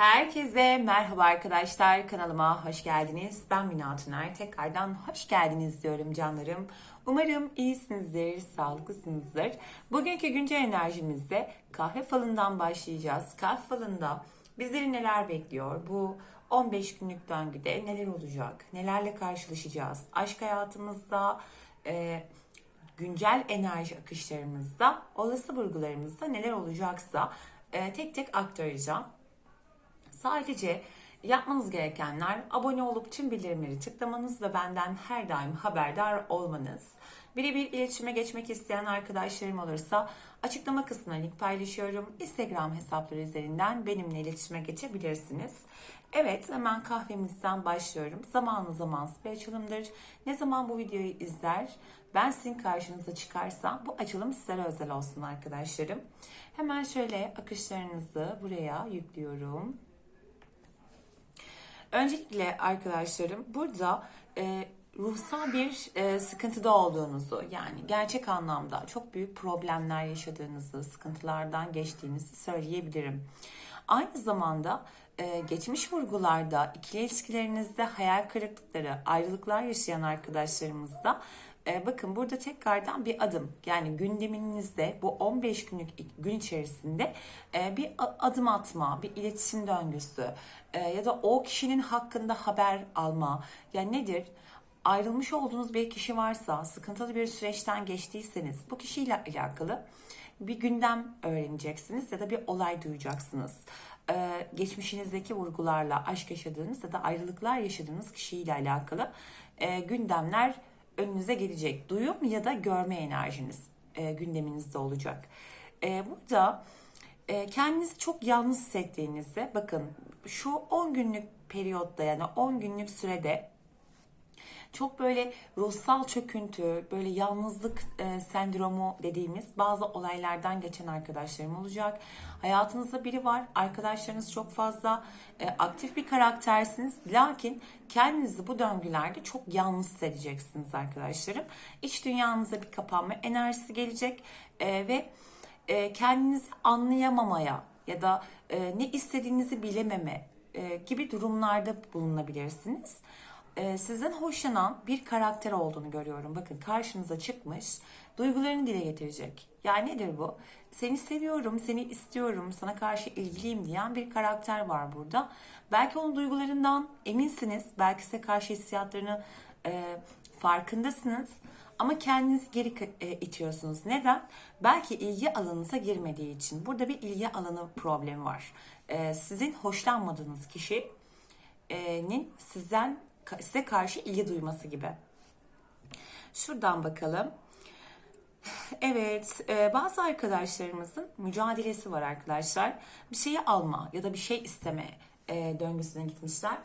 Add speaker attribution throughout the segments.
Speaker 1: Herkese merhaba arkadaşlar. Kanalıma hoş geldiniz. Ben Mina Tuner. Tekrardan hoş geldiniz diyorum canlarım. Umarım iyisinizdir, sağlıklısınızdır. Bugünkü güncel enerjimizde kahve falından başlayacağız. Kahve falında bizleri neler bekliyor? Bu 15 günlük döngüde neler olacak? Nelerle karşılaşacağız? Aşk hayatımızda, e, güncel enerji akışlarımızda, olası vurgularımızda neler olacaksa e, tek tek aktaracağım. Sadece yapmanız gerekenler abone olup tüm bildirimleri tıklamanız ve benden her daim haberdar olmanız. Birebir iletişime geçmek isteyen arkadaşlarım olursa açıklama kısmına link paylaşıyorum. Instagram hesapları üzerinden benimle iletişime geçebilirsiniz. Evet hemen kahvemizden başlıyorum. Zamanı zaman bir açılımdır. Ne zaman bu videoyu izler ben sizin karşınıza çıkarsam bu açılım sizlere özel olsun arkadaşlarım. Hemen şöyle akışlarınızı buraya yüklüyorum. Öncelikle arkadaşlarım burada e, ruhsal bir e, sıkıntıda olduğunuzu yani gerçek anlamda çok büyük problemler yaşadığınızı, sıkıntılardan geçtiğinizi söyleyebilirim. Aynı zamanda e, geçmiş vurgularda ikili ilişkilerinizde hayal kırıklıkları, ayrılıklar yaşayan arkadaşlarımızda e, bakın burada tekrardan bir adım yani gündeminizde bu 15 günlük gün içerisinde e, bir adım atma, bir iletişim döngüsü e, ya da o kişinin hakkında haber alma. Yani nedir? Ayrılmış olduğunuz bir kişi varsa, sıkıntılı bir süreçten geçtiyseniz bu kişiyle alakalı bir gündem öğreneceksiniz ya da bir olay duyacaksınız. Ee, geçmişinizdeki vurgularla aşk yaşadığınız ya da ayrılıklar yaşadığınız kişiyle alakalı e, gündemler önünüze gelecek. Duyum ya da görme enerjiniz e, gündeminizde olacak. E, burada e, kendinizi çok yalnız hissettiğinizde bakın şu 10 günlük periyotta yani 10 günlük sürede çok böyle ruhsal çöküntü, böyle yalnızlık e, sendromu dediğimiz bazı olaylardan geçen arkadaşlarım olacak. Hayatınızda biri var, arkadaşlarınız çok fazla e, aktif bir karaktersiniz. Lakin kendinizi bu döngülerde çok yalnız hissedeceksiniz arkadaşlarım. İç dünyanıza bir kapanma enerjisi gelecek e, ve e, kendinizi anlayamamaya ya da e, ne istediğinizi bilememe e, gibi durumlarda bulunabilirsiniz e, sizden hoşlanan bir karakter olduğunu görüyorum. Bakın karşınıza çıkmış, duygularını dile getirecek. Yani nedir bu? Seni seviyorum, seni istiyorum, sana karşı ilgiliyim diyen bir karakter var burada. Belki onun duygularından eminsiniz, belki size karşı hissiyatlarını e, farkındasınız. Ama kendinizi geri e, itiyorsunuz. Neden? Belki ilgi alanınıza girmediği için. Burada bir ilgi alanı problemi var. E, sizin hoşlanmadığınız kişinin sizden size karşı ilgi duyması gibi. Şuradan bakalım. Evet, e, bazı arkadaşlarımızın mücadelesi var arkadaşlar. Bir şeyi alma ya da bir şey isteme e, döngüsüne gitmişler.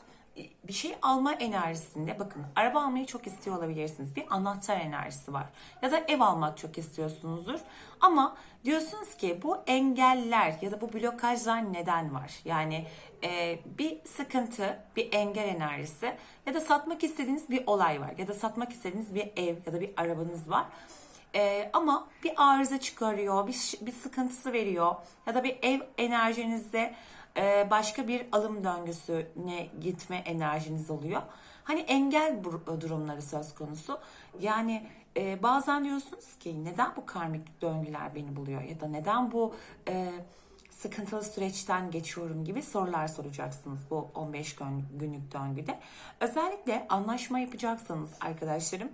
Speaker 1: Bir şey alma enerjisinde bakın araba almayı çok istiyor olabilirsiniz. Bir anahtar enerjisi var. Ya da ev almak çok istiyorsunuzdur. Ama diyorsunuz ki bu engeller ya da bu blokajlar neden var? Yani e, bir sıkıntı, bir engel enerjisi ya da satmak istediğiniz bir olay var. Ya da satmak istediğiniz bir ev ya da bir arabanız var. Ee, ama bir arıza çıkarıyor, bir, bir sıkıntısı veriyor ya da bir ev enerjinizde e, başka bir alım döngüsüne gitme enerjiniz oluyor. Hani engel bu- durumları söz konusu. Yani e, bazen diyorsunuz ki neden bu karmik döngüler beni buluyor ya da neden bu e, sıkıntılı süreçten geçiyorum gibi sorular soracaksınız bu 15 gün, günlük döngüde. Özellikle anlaşma yapacaksanız arkadaşlarım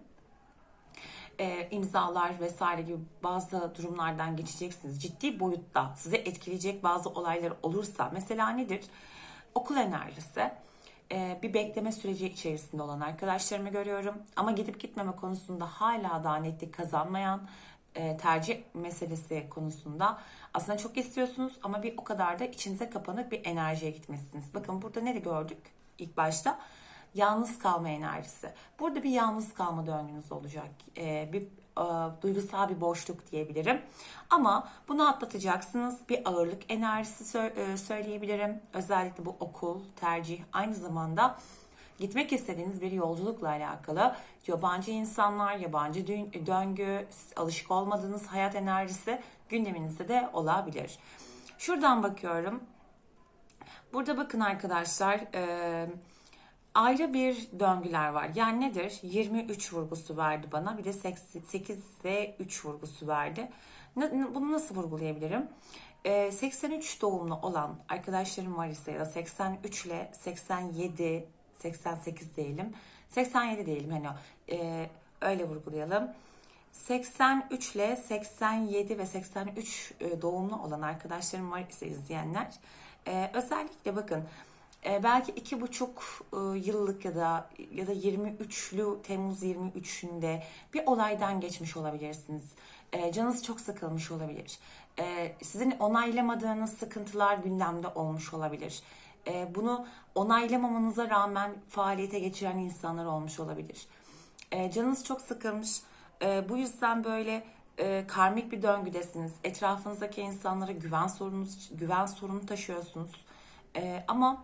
Speaker 1: e, imzalar vesaire gibi bazı durumlardan geçeceksiniz. Ciddi boyutta size etkileyecek bazı olaylar olursa mesela nedir? Okul enerjisi e, bir bekleme süreci içerisinde olan arkadaşlarımı görüyorum. Ama gidip gitmeme konusunda hala daha netlik kazanmayan e, tercih meselesi konusunda aslında çok istiyorsunuz ama bir o kadar da içinize kapanık bir enerjiye gitmişsiniz. Bakın burada ne de gördük ilk başta? Yalnız kalma enerjisi. Burada bir yalnız kalma döngünüz olacak. Ee, bir e, duygusal bir boşluk diyebilirim. Ama bunu atlatacaksınız. Bir ağırlık enerjisi sö- e, söyleyebilirim. Özellikle bu okul, tercih aynı zamanda gitmek istediğiniz bir yolculukla alakalı yabancı insanlar, yabancı döngü, alışık olmadığınız hayat enerjisi gündeminizde de olabilir. Şuradan bakıyorum. Burada bakın arkadaşlar e, ayrı bir döngüler var. Yani nedir? 23 vurgusu verdi bana. Bir de 8 ve 3 vurgusu verdi. Bunu nasıl vurgulayabilirim? E, 83 doğumlu olan arkadaşlarım var ise ya da 83 ile 87, 88 diyelim. 87 diyelim hani e, öyle vurgulayalım. 83 ile 87 ve 83 e, doğumlu olan arkadaşlarım var ise izleyenler e, özellikle bakın e, belki iki buçuk e, yıllık ya da ya da 23'lü Temmuz 23'ünde bir olaydan geçmiş olabilirsiniz. E, canınız çok sıkılmış olabilir. E, sizin onaylamadığınız sıkıntılar gündemde olmuş olabilir. E, bunu onaylamamanıza rağmen faaliyete geçiren insanlar olmuş olabilir. E, canınız çok sıkılmış. E, bu yüzden böyle e, karmik bir döngüdesiniz. Etrafınızdaki insanlara güven sorunuz, güven sorunu taşıyorsunuz. E, ama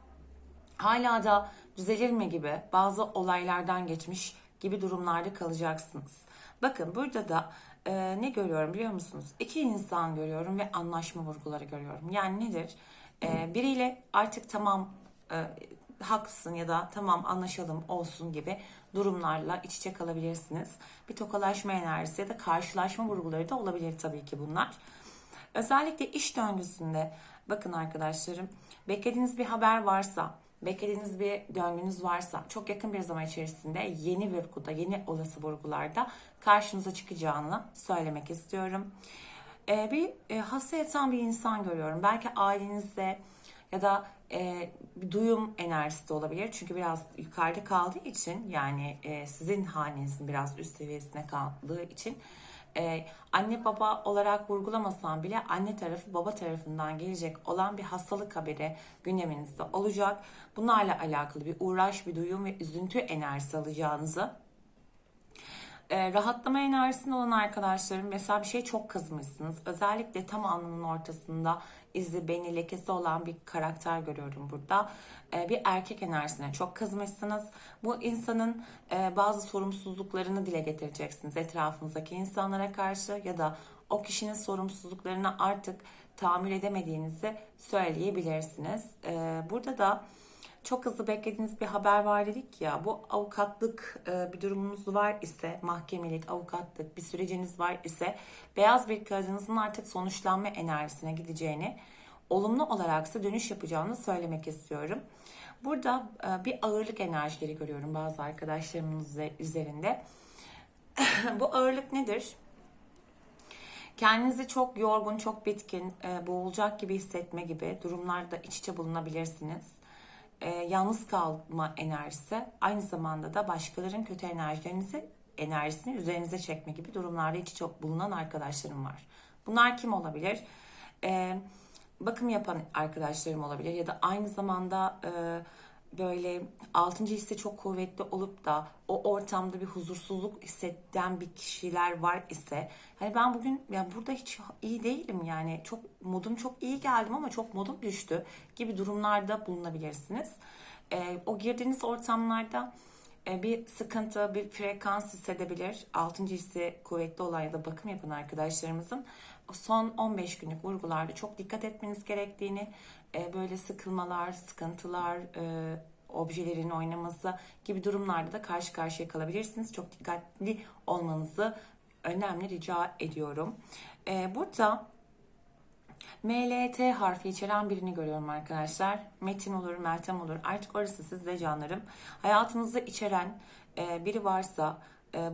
Speaker 1: hala da düzelir mi gibi bazı olaylardan geçmiş gibi durumlarda kalacaksınız. Bakın burada da e, ne görüyorum biliyor musunuz? İki insan görüyorum ve anlaşma vurguları görüyorum. Yani nedir? E, biriyle artık tamam e, haklısın ya da tamam anlaşalım olsun gibi durumlarla iç içe kalabilirsiniz. Bir tokalaşma enerjisi ya da karşılaşma vurguları da olabilir tabii ki bunlar. Özellikle iş döngüsünde bakın arkadaşlarım beklediğiniz bir haber varsa, beklediğiniz bir döngünüz varsa çok yakın bir zaman içerisinde yeni vurguda, yeni olası vurgularda karşınıza çıkacağını söylemek istiyorum. Ee, bir e, hasta yatan bir insan görüyorum. Belki ailenizde ya da e, duyum enerjisi de olabilir. Çünkü biraz yukarıda kaldığı için yani e, sizin hanenizin biraz üst seviyesine kaldığı için e, anne baba olarak vurgulamasam bile anne tarafı baba tarafından gelecek olan bir hastalık haberi gündeminizde olacak. Bunlarla alakalı bir uğraş, bir duyum ve üzüntü enerjisi alacağınızı e, rahatlama enerjisinde olan arkadaşlarım mesela bir şey çok kızmışsınız. Özellikle tam alnının ortasında izi, beni, lekesi olan bir karakter görüyorum burada. E, bir erkek enerjisine çok kızmışsınız. Bu insanın e, bazı sorumsuzluklarını dile getireceksiniz etrafınızdaki insanlara karşı ya da o kişinin sorumsuzluklarını artık tahammül edemediğinizi söyleyebilirsiniz. E, burada da çok hızlı beklediğiniz bir haber var dedik ya bu avukatlık e, bir durumunuz var ise mahkemelik avukatlık bir süreciniz var ise beyaz bir kağıdınızın artık sonuçlanma enerjisine gideceğini olumlu olaraksa dönüş yapacağını söylemek istiyorum. Burada e, bir ağırlık enerjileri görüyorum bazı arkadaşlarımın üzerinde. bu ağırlık nedir? Kendinizi çok yorgun, çok bitkin, e, boğulacak gibi hissetme gibi durumlarda iç içe bulunabilirsiniz e, yalnız kalma enerjisi aynı zamanda da başkalarının kötü enerjilerinizi enerjisini üzerinize çekme gibi durumlarda iç içe bulunan arkadaşlarım var. Bunlar kim olabilir? E, bakım yapan arkadaşlarım olabilir ya da aynı zamanda e, böyle altıncı hisse çok kuvvetli olup da o ortamda bir huzursuzluk hisseden bir kişiler var ise hani ben bugün ya burada hiç iyi değilim yani çok modum çok iyi geldim ama çok modum düştü gibi durumlarda bulunabilirsiniz. E, o girdiğiniz ortamlarda e, bir sıkıntı, bir frekans hissedebilir. Altıncı hissi kuvvetli olan ya da bakım yapan arkadaşlarımızın son 15 günlük vurgularda çok dikkat etmeniz gerektiğini, e, böyle sıkılmalar, sıkıntılar, e, objelerin oynaması gibi durumlarda da karşı karşıya kalabilirsiniz. Çok dikkatli olmanızı önemli rica ediyorum. E, burada MLT harfi içeren birini görüyorum arkadaşlar. Metin olur, Meltem olur. Artık orası sizde canlarım. Hayatınızda içeren biri varsa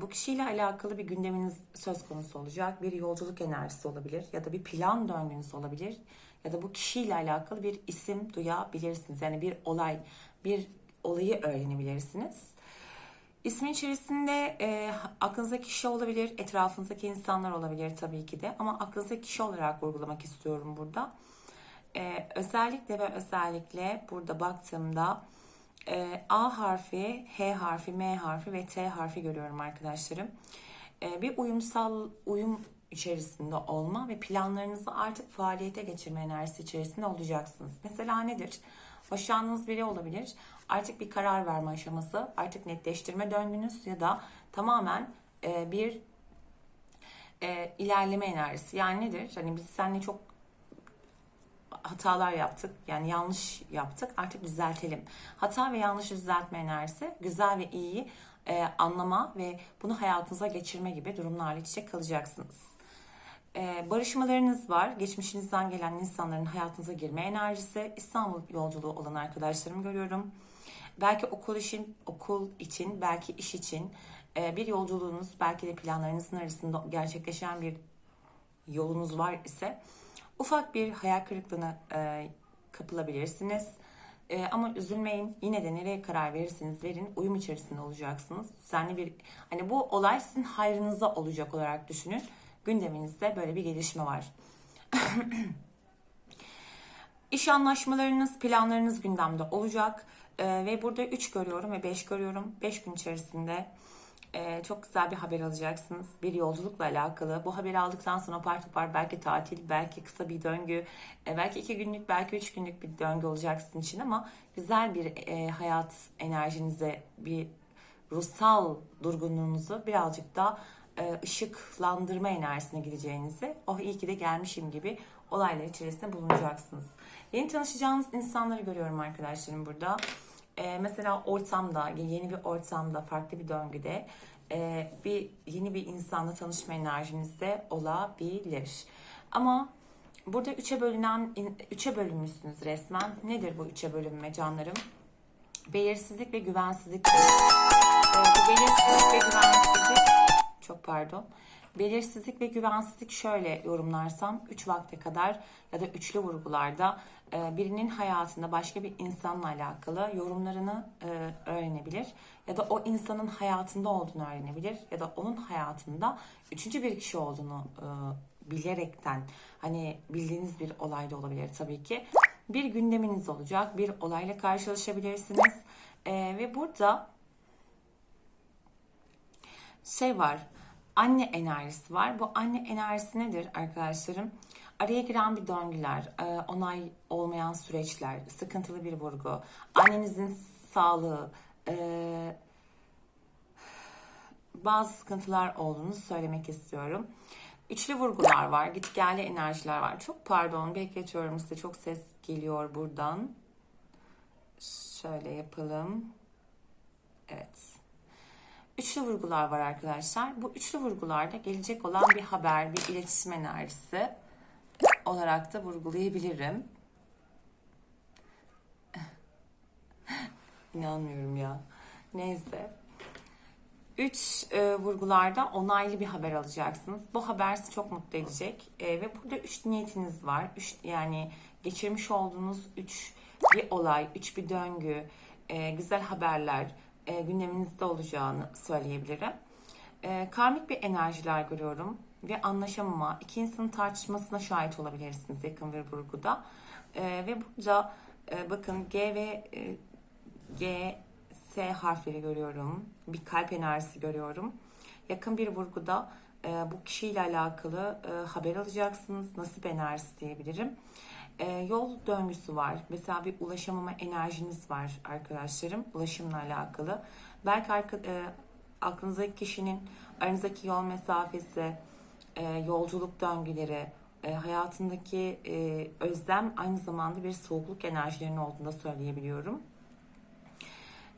Speaker 1: bu kişiyle alakalı bir gündeminiz söz konusu olacak. Bir yolculuk enerjisi olabilir ya da bir plan döngünüz olabilir ya da bu kişiyle alakalı bir isim duyabilirsiniz. Yani bir olay, bir olayı öğrenebilirsiniz. İsmin içerisinde e, aklınızdaki kişi olabilir, etrafınızdaki insanlar olabilir tabii ki de. Ama aklınızdaki kişi olarak vurgulamak istiyorum burada. E, özellikle ve özellikle burada baktığımda e, A harfi, H harfi, M harfi ve T harfi görüyorum arkadaşlarım. E, bir uyumsal uyum içerisinde olma ve planlarınızı artık faaliyete geçirme enerjisi içerisinde olacaksınız. Mesela nedir? Hoşlandığınız biri olabilir. Artık bir karar verme aşaması, artık netleştirme döngünüz ya da tamamen e, bir e, ilerleme enerjisi. Yani nedir? Hani biz seninle çok hatalar yaptık. Yani yanlış yaptık. Artık düzeltelim. Hata ve yanlış düzeltme enerjisi güzel ve iyi e, anlama ve bunu hayatınıza geçirme gibi durumlarla iç içe kalacaksınız. E, barışmalarınız var. Geçmişinizden gelen insanların hayatınıza girme enerjisi. İstanbul yolculuğu olan arkadaşlarımı görüyorum. Belki okul için, okul için, belki iş için e, bir yolculuğunuz, belki de planlarınızın arasında gerçekleşen bir yolunuz var ise ufak bir hayal kırıklığına e, kapılabilirsiniz. E, ama üzülmeyin. Yine de nereye karar verirseniz verin uyum içerisinde olacaksınız. Düzenli bir hani bu olay sizin hayrınıza olacak olarak düşünün. Gündeminizde böyle bir gelişme var. İş anlaşmalarınız, planlarınız gündemde olacak. E, ve burada 3 görüyorum ve 5 görüyorum. 5 gün içerisinde e, çok güzel bir haber alacaksınız. Bir yolculukla alakalı. Bu haberi aldıktan sonra apar topar belki tatil, belki kısa bir döngü, e, belki 2 günlük, belki 3 günlük bir döngü olacak sizin için ama güzel bir e, hayat enerjinize, bir ruhsal durgunluğunuzu birazcık da ışıklandırma enerjisine gideceğinizi, oh iyi ki de gelmişim gibi olaylar içerisinde bulunacaksınız. Yeni tanışacağınız insanları görüyorum arkadaşlarım burada. E, mesela ortamda, yeni bir ortamda, farklı bir döngüde e, bir yeni bir insanla tanışma enerjiniz de olabilir. Ama burada üçe bölünen, üçe bölünmüşsünüz resmen. Nedir bu üçe bölünme canlarım? Belirsizlik ve güvensizlik. E, bu belirsizlik ve güvensizlik, çok pardon. Belirsizlik ve güvensizlik şöyle yorumlarsam 3 vakte kadar ya da üçlü vurgularda e, birinin hayatında başka bir insanla alakalı yorumlarını e, öğrenebilir ya da o insanın hayatında olduğunu öğrenebilir ya da onun hayatında üçüncü bir kişi olduğunu e, bilerekten hani bildiğiniz bir olay da olabilir tabii ki bir gündeminiz olacak bir olayla karşılaşabilirsiniz ve burada şey var anne enerjisi var. Bu anne enerjisi nedir arkadaşlarım? Araya giren bir döngüler, e, onay olmayan süreçler, sıkıntılı bir vurgu, annenizin sağlığı, e, bazı sıkıntılar olduğunu söylemek istiyorum. Üçlü vurgular var, git geldi enerjiler var. Çok pardon, bekletiyorum size. Çok ses geliyor buradan. Şöyle yapalım. Evet. Üçlü vurgular var arkadaşlar. Bu üçlü vurgularda gelecek olan bir haber, bir iletişim enerjisi olarak da vurgulayabilirim. İnanmıyorum ya. Neyse. Üç e, vurgularda onaylı bir haber alacaksınız. Bu haber sizi çok mutlu edecek. E, ve burada üç niyetiniz var. Üç, yani geçirmiş olduğunuz üç bir olay, üç bir döngü, e, güzel haberler, e, gündeminizde olacağını söyleyebilirim. E, karmik bir enerjiler görüyorum ve anlaşamama, iki insanın tartışmasına şahit olabilirsiniz yakın bir vurguda. E, ve burada e, bakın G ve e, G, S harfleri görüyorum. Bir kalp enerjisi görüyorum. Yakın bir vurguda e, bu kişiyle alakalı e, haber alacaksınız. Nasip enerjisi diyebilirim. E, yol döngüsü var. Mesela bir ulaşamama enerjiniz var arkadaşlarım. Ulaşımla alakalı. Belki arka, e, aklınızdaki kişinin aranızdaki yol mesafesi, e, yolculuk döngüleri, e, hayatındaki e, özlem aynı zamanda bir soğukluk enerjilerinin olduğunu da söyleyebiliyorum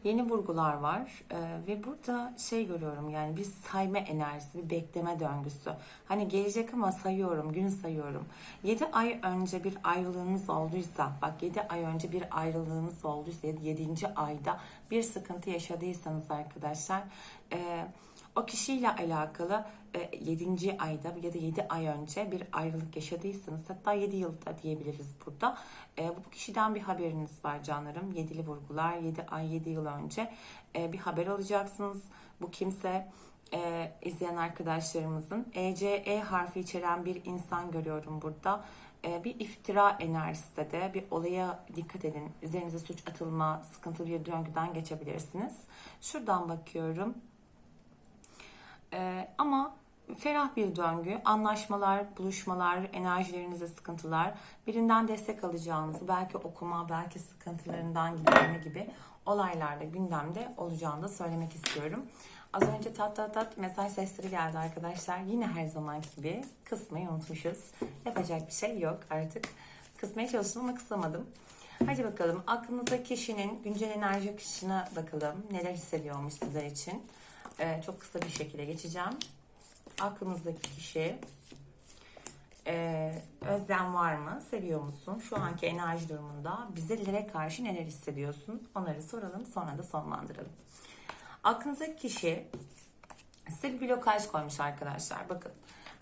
Speaker 1: yeni vurgular var ee, ve burada şey görüyorum yani bir sayma enerjisi, bir bekleme döngüsü. Hani gelecek ama sayıyorum, gün sayıyorum. 7 ay önce bir ayrılığınız olduysa, bak 7 ay önce bir ayrılığınız olduysa, 7. ayda bir sıkıntı yaşadıysanız arkadaşlar, e, o kişiyle alakalı 7. E, ayda ya da 7 ay önce bir ayrılık yaşadıysanız hatta 7 yılda diyebiliriz burada. E, bu kişiden bir haberiniz var canlarım. 7'li vurgular 7 ay 7 yıl önce e, bir haber alacaksınız. Bu kimse izleyen arkadaşlarımızın ECE harfi içeren bir insan görüyorum burada. Bir iftira enerjisi de bir olaya dikkat edin. Üzerinize suç atılma, sıkıntılı bir döngüden geçebilirsiniz. Şuradan bakıyorum. Ee, ama ferah bir döngü, anlaşmalar, buluşmalar, enerjilerinizde sıkıntılar, birinden destek alacağınız, belki okuma, belki sıkıntılarından giderme gibi olaylarda gündemde olacağını da söylemek istiyorum. Az önce tat tat tat mesaj sesleri geldi arkadaşlar. Yine her zaman gibi kısmayı unutmuşuz. Yapacak bir şey yok artık. Kısmaya çalıştım ama kısamadım. Hadi bakalım aklınızdaki kişinin güncel enerji akışına bakalım. Neler hissediyormuş sizler için. Ee, çok kısa bir şekilde geçeceğim. Aklınızdaki kişi ee, özlem var mı? Seviyor musun? Şu anki enerji durumunda bizlere karşı neler hissediyorsun? Onları soralım sonra da sonlandıralım. Aklınızdaki kişi size bir blokaj koymuş arkadaşlar. Bakın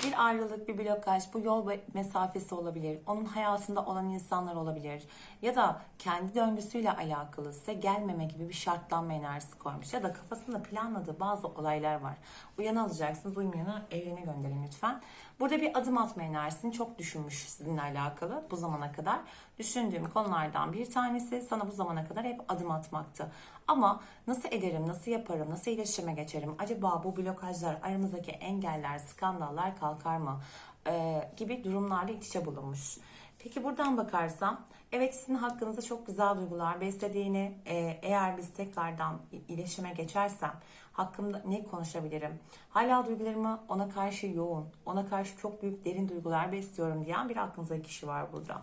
Speaker 1: bir ayrılık, bir blokaj, bu yol mesafesi olabilir. Onun hayatında olan insanlar olabilir. Ya da kendi döngüsüyle alakalı size gelmeme gibi bir şartlanma enerjisi koymuş. Ya da kafasında planladığı bazı olaylar var. Uyan alacaksınız, uymayana evrene gönderin lütfen. Burada bir adım atma enerjisini çok düşünmüş sizinle alakalı bu zamana kadar. Düşündüğüm konulardan bir tanesi sana bu zamana kadar hep adım atmaktı. Ama nasıl ederim, nasıl yaparım, nasıl iletişime geçerim, acaba bu blokajlar, aramızdaki engeller, skandallar kalkar mı Ee, gibi durumlarla iç içe bulunmuş. Peki buradan bakarsam, evet sizin hakkınızda çok güzel duygular beslediğini, e, eğer biz tekrardan iletişime geçersem hakkımda ne konuşabilirim? Hala duygularımı ona karşı yoğun, ona karşı çok büyük derin duygular besliyorum diyen bir aklınızdaki kişi var burada.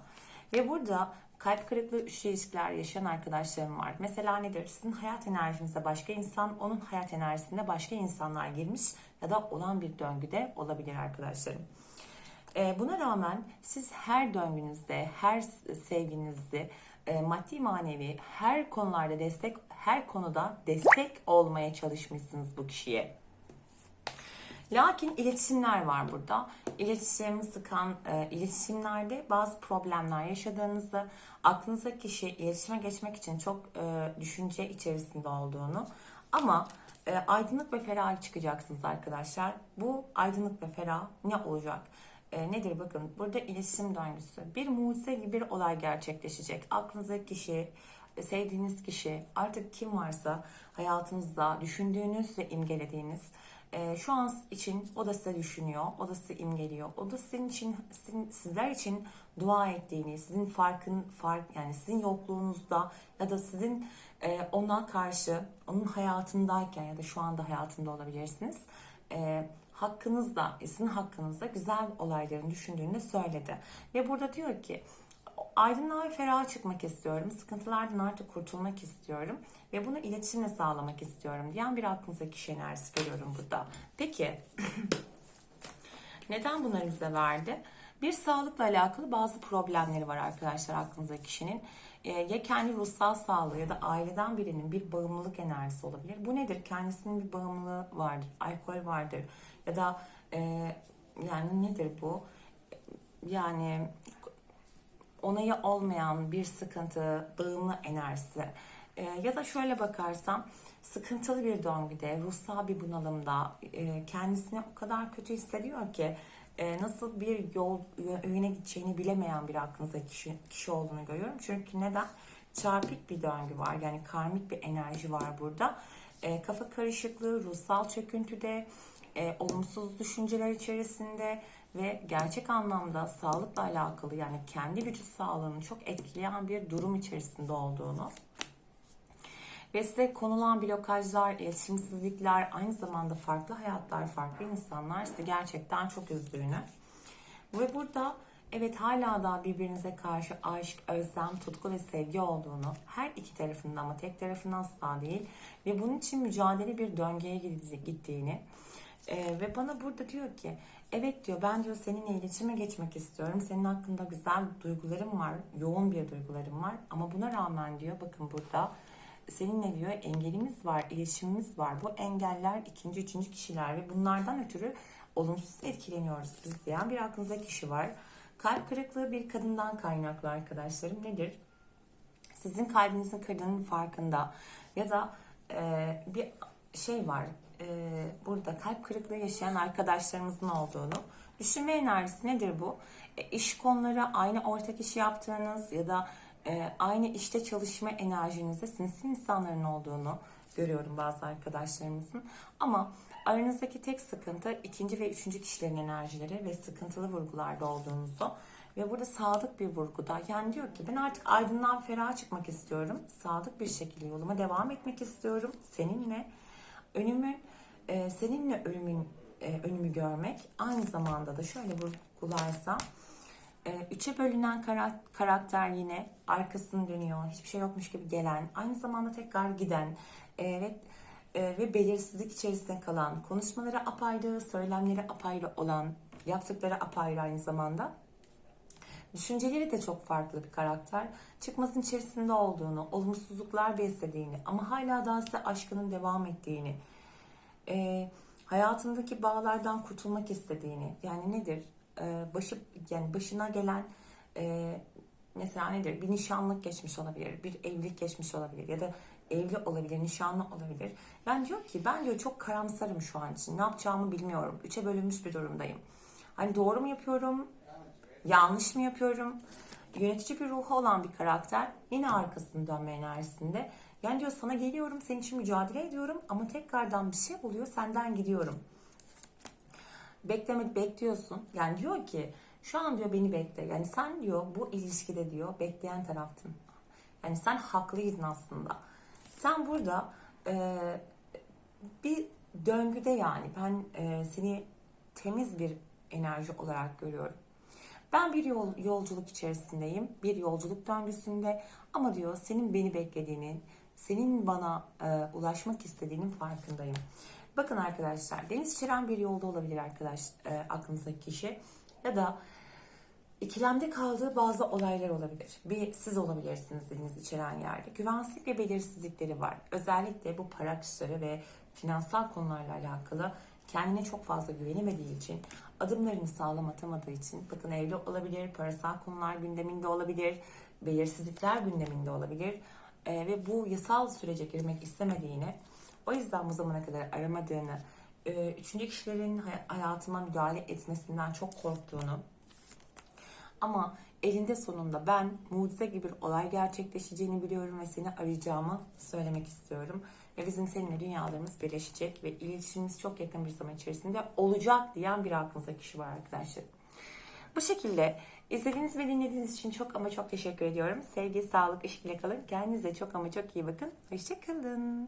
Speaker 1: Ve burada kalp kırıklığı üçlü ilişkiler yaşayan arkadaşlarım var. Mesela nedir? Sizin hayat enerjinize başka insan, onun hayat enerjisinde başka insanlar girmiş ya da olan bir döngüde olabilir arkadaşlarım. E, buna rağmen siz her döngünüzde, her sevginizde e, maddi manevi her konularda destek, her konuda destek olmaya çalışmışsınız bu kişiye. Lakin iletişimler var burada. İletişim sıkan e, iletişimlerde bazı problemler yaşadığınızda aklınızdaki kişi iletişime geçmek için çok e, düşünce içerisinde olduğunu ama e, aydınlık ve ferah çıkacaksınız arkadaşlar. Bu aydınlık ve ferah ne olacak? E, nedir bakın burada iletişim döngüsü. Bir mucize gibi bir olay gerçekleşecek. Aklınızdaki kişi, e, sevdiğiniz kişi, artık kim varsa hayatınızda düşündüğünüz ve imgelediğiniz e, şu an için o da size düşünüyor, o da size imgeliyor. O da sizin için, sizin, sizler için dua ettiğini, sizin farkın, fark yani sizin yokluğunuzda ya da sizin e, ona karşı, onun hayatındayken ya da şu anda hayatında olabilirsiniz. E, hakkınızda, sizin hakkınızda güzel olayların düşündüğünü söyledi. Ve burada diyor ki aydınlığa ve feraha çıkmak istiyorum. Sıkıntılardan artık kurtulmak istiyorum. Ve bunu iletişimle sağlamak istiyorum diyen bir aklınızdaki kişi enerjisi görüyorum burada. Peki neden bunları bize verdi? Bir sağlıkla alakalı bazı problemleri var arkadaşlar aklınızdaki kişinin. Ee, ya kendi ruhsal sağlığı ya da aileden birinin bir bağımlılık enerjisi olabilir. Bu nedir? Kendisinin bir bağımlılığı vardır. Alkol vardır. Ya da e, yani nedir bu? Yani onayı olmayan bir sıkıntı, bağımlı enerjisi. E, ya da şöyle bakarsam sıkıntılı bir döngüde, ruhsal bir bunalımda e, kendisini o kadar kötü hissediyor ki e, nasıl bir yol yöne gideceğini bilemeyen bir aklınızda kişi, kişi olduğunu görüyorum. Çünkü neden? Çarpık bir döngü var. Yani karmik bir enerji var burada. E, kafa karışıklığı, ruhsal çöküntüde, e, olumsuz düşünceler içerisinde ve gerçek anlamda sağlıkla alakalı yani kendi vücut sağlığını çok etkileyen bir durum içerisinde olduğunu ve size konulan blokajlar, iletişimsizlikler, aynı zamanda farklı hayatlar, farklı insanlar sizi gerçekten çok üzdüğünü ve burada evet hala da birbirinize karşı aşk, özlem, tutku ve sevgi olduğunu her iki tarafından ama tek tarafından asla değil ve bunun için mücadele bir döngüye gittiğini ee, ve bana burada diyor ki evet diyor ben diyor seninle iletişime geçmek istiyorum. Senin hakkında güzel duygularım var, yoğun bir duygularım var ama buna rağmen diyor bakın burada seninle diyor engelimiz var, iletişimimiz var. Bu engeller ikinci, üçüncü kişiler ve bunlardan ötürü olumsuz etkileniyoruz biz diyen bir aklınızda kişi var. Kalp kırıklığı bir kadından kaynaklı arkadaşlarım nedir? Sizin kalbinizin kırdığının farkında ya da e, bir şey var e, burada kalp kırıklığı yaşayan arkadaşlarımızın olduğunu. Düşünme enerjisi nedir bu? E, iş konuları aynı ortak işi yaptığınız ya da aynı işte çalışma enerjinizde sinsi insanların olduğunu görüyorum bazı arkadaşlarımızın. Ama aranızdaki tek sıkıntı ikinci ve üçüncü kişilerin enerjileri ve sıkıntılı vurgularda olduğunuzu. Ve burada sadık bir vurguda. Yani diyor ki ben artık aydınlığa ferah çıkmak istiyorum. Sadık bir şekilde yoluma devam etmek istiyorum. Seninle önümün e, seninle ölümün e, önümü görmek aynı zamanda da şöyle vurgularsam e, Ee, üçe bölünen kara- karakter yine arkasını dönüyor. Hiçbir şey yokmuş gibi gelen. Aynı zamanda tekrar giden. Ee, ve e, ve belirsizlik içerisinde kalan. Konuşmaları apayrı, söylemleri apayrı olan. Yaptıkları apayrı aynı zamanda. Düşünceleri de çok farklı bir karakter. Çıkmasın içerisinde olduğunu, olumsuzluklar beslediğini ama hala daha size aşkının devam ettiğini, e, hayatındaki bağlardan kurtulmak istediğini. Yani nedir? E, başı yani başına gelen e, mesela nedir? Bir nişanlık geçmiş olabilir, bir evlilik geçmiş olabilir ya da evli olabilir, nişanlı olabilir. Ben diyor ki ben diyor çok karamsarım şu an için. Ne yapacağımı bilmiyorum. Üçe bölünmüş bir durumdayım. Hani doğru mu yapıyorum? Yanlış mı yapıyorum? Yönetici bir ruhu olan bir karakter yine arkasını dönme enerjisinde. Yani diyor sana geliyorum, senin için mücadele ediyorum ama tekrardan bir şey oluyor, senden gidiyorum. Beklemek bekliyorsun. Yani diyor ki şu an diyor beni bekle. Yani sen diyor bu ilişkide diyor bekleyen taraftın. Yani sen haklıydın aslında. Sen burada e, bir döngüde yani ben e, seni temiz bir enerji olarak görüyorum. Ben bir yol, yolculuk içerisindeyim. Bir yolculuk döngüsünde ama diyor senin beni beklediğinin, senin bana e, ulaşmak istediğinin farkındayım. Bakın arkadaşlar deniz içeren bir yolda olabilir arkadaş e, aklınızdaki kişi ya da ikilemde kaldığı bazı olaylar olabilir. Bir siz olabilirsiniz deniz içeren yerde. Güvensizlik ve belirsizlikleri var. Özellikle bu para akışları ve finansal konularla alakalı kendine çok fazla güvenemediği için, adımlarını sağlam atamadığı için, bakın evli olabilir, parasal konular gündeminde olabilir, belirsizlikler gündeminde olabilir Ee, ve bu yasal sürece girmek istemediğini, o yüzden bu zamana kadar aramadığını, e, üçüncü kişilerin hay- hayatıma müdahale etmesinden çok korktuğunu, ama elinde sonunda ben mucize gibi bir olay gerçekleşeceğini biliyorum ve seni arayacağımı söylemek istiyorum. Ve bizim seninle dünyalarımız birleşecek ve iletişimimiz çok yakın bir zaman içerisinde olacak diyen bir aklınızda kişi var arkadaşlar. Bu şekilde izlediğiniz ve dinlediğiniz için çok ama çok teşekkür ediyorum. Sevgi, sağlık, ışık ile kalın. Kendinize çok ama çok iyi bakın. Hoşçakalın.